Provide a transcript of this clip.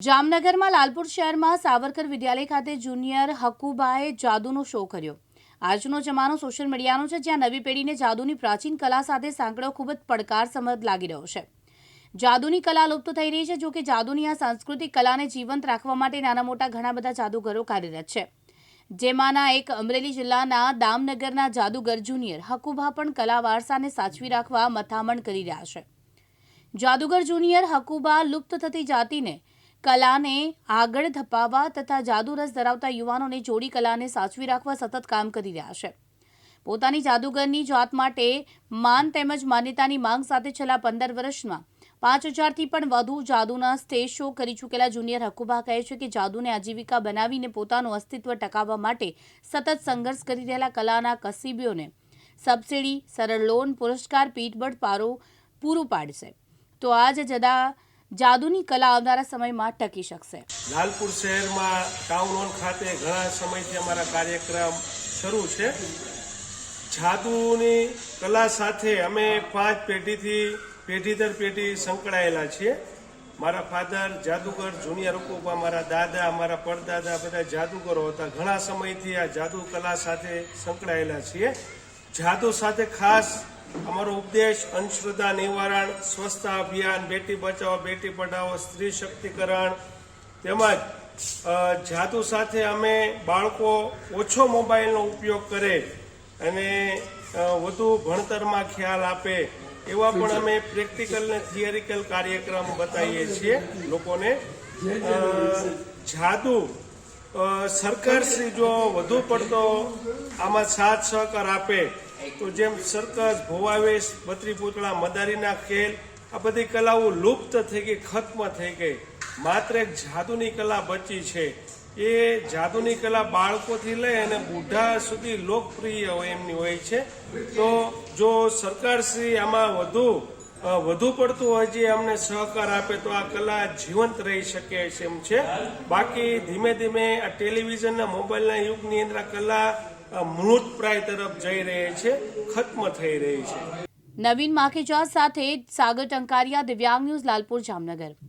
જામનગરમાં લાલપુર શહેરમાં સાવરકર વિદ્યાલય ખાતે જુનિયર હકુબાએ જાદુનો શો કર્યો. આજનો જમાનો સોશિયલ મીડિયાનો છે, જ્યાં નવી પેઢીને જાદુની પ્રાચીન કલા સાથે સાંકળો ખૂબ જ પડકાર સમજ લાગી રહ્યો છે. જાદુની કલા લુપ્ત થઈ રહી છે, જો કે જાદુની આ સાંસ્કૃતિક કલાને જીવંત રાખવા માટે નાના મોટા ઘણા બધા જાદુગરો કાર્યરત છે. જેમાંના એક અમરેલી જિલ્લાના દામનગરના જાદુગર જુનિયર હકુબા પણ કલા વારસાને સાચવી રાખવા મથામણ કરી રહ્યા છે. જાદુગર જુનિયર હકુબા લુપ્ત થતી જાતિને કલાને આગળ ધપાવવા તથા જાદુરસ ધરાવતા યુવાનોને જોડી કલાને સાચવી રાખવા સતત કામ કરી રહ્યા છે. પોતાની જાદુગરની જાત માટે માન તેમજ માન્યતાની માંગ સાથે છેલ્લા પંદર વર્ષમાં પાંચ હજારથી પણ વધુ જાદુના સ્ટેજ શો કરી ચૂકેલા જુનિયર હકુબા કહે છે કે જાદુને આજીવિકા બનાવીને પોતાનું અસ્તિત્વ ટકાવવા માટે સતત સંઘર્ષ કરી રહેલા કલાના કસીબીઓને સબસિડી, સરળ લોન, પુરસ્કાર, પીઠબળ પારો પૂરું પાડશે. તો આજ જદા જાદુની કલા આવનારા સમયમાં ટકી શકશે. લાલપુર શહેરમાં ટાઉન હોલ ખાતે ઘણા સમયથી અમારા કાર્યક્રમ શરૂ છે. જાદુની કલા સાથે અમે પાંચ પેઢીથી પેઢી દર પેઢી સંકળાયેલા છીએ. મારા ફાધર જાદુગર, જુનિયર રૂપા મારા દાદા, મારા પરદાદા બધા જાદુગરો હતા. ઘણા સમયથી આ જાદુ કલા સાથે સંકળાયેલા છીએ. જાદુ સાથે ખાસ અમારો ઉપદેશ અંધશ્રદ્ધા નિવારણ સ્વચ્છતા અભિયાન, બેટી બચાવો, બેટી પઢાવો, સ્ત્રી શક્તિકરણ તેમજ જાદુ સાથે અમે બાળકો ઓછો મોબાઈલનો ઉપયોગ કરે અને વધુ ભણતરમાં ખ્યાલ આપે એવા પણ અમે પ્રેક્ટિકલ ને થિયરિકલ કાર્યક્રમ બતાવીએ છીએ લોકોને. જાદુ સરકારશ્રી સરકાર શ્રી જો વધુ પડતો આમાં સાથ સહકાર આપે તો જેમ સર્કસ, ભોવાવેશ બત્રી પૂતળા મદારીના ખેલ, આ બધી કલાઓ લુપ્ત થઈ ગઈ, ખત્મ થઈ ગઈ. માત્ર એક જાદુની કલા બચી છે. એ જાદુની કલા બાળકોથી લઈ અને બુઢા સુધી લોકપ્રિય હોય એમની હોય છે. તો જો સરકારશ્રી આમાં વધુ વધુ પડતું હજી અમને સહકાર આપે, તો આ કલા જીવંત રહી શકે એમ છે. બાકી ધીમે ધીમે આ ટેલિવિઝનના, મોબાઈલના યુગની અંદર આ કલા મૃતપ્રાય તરફ જઈ રહી છે, ખત્મ થઈ રહી છે. નવીન માખેજા સાથે સાગર ટંકારિયા, દિવ્યાંગ ન્યૂઝ, લાલપુર, જામનગર.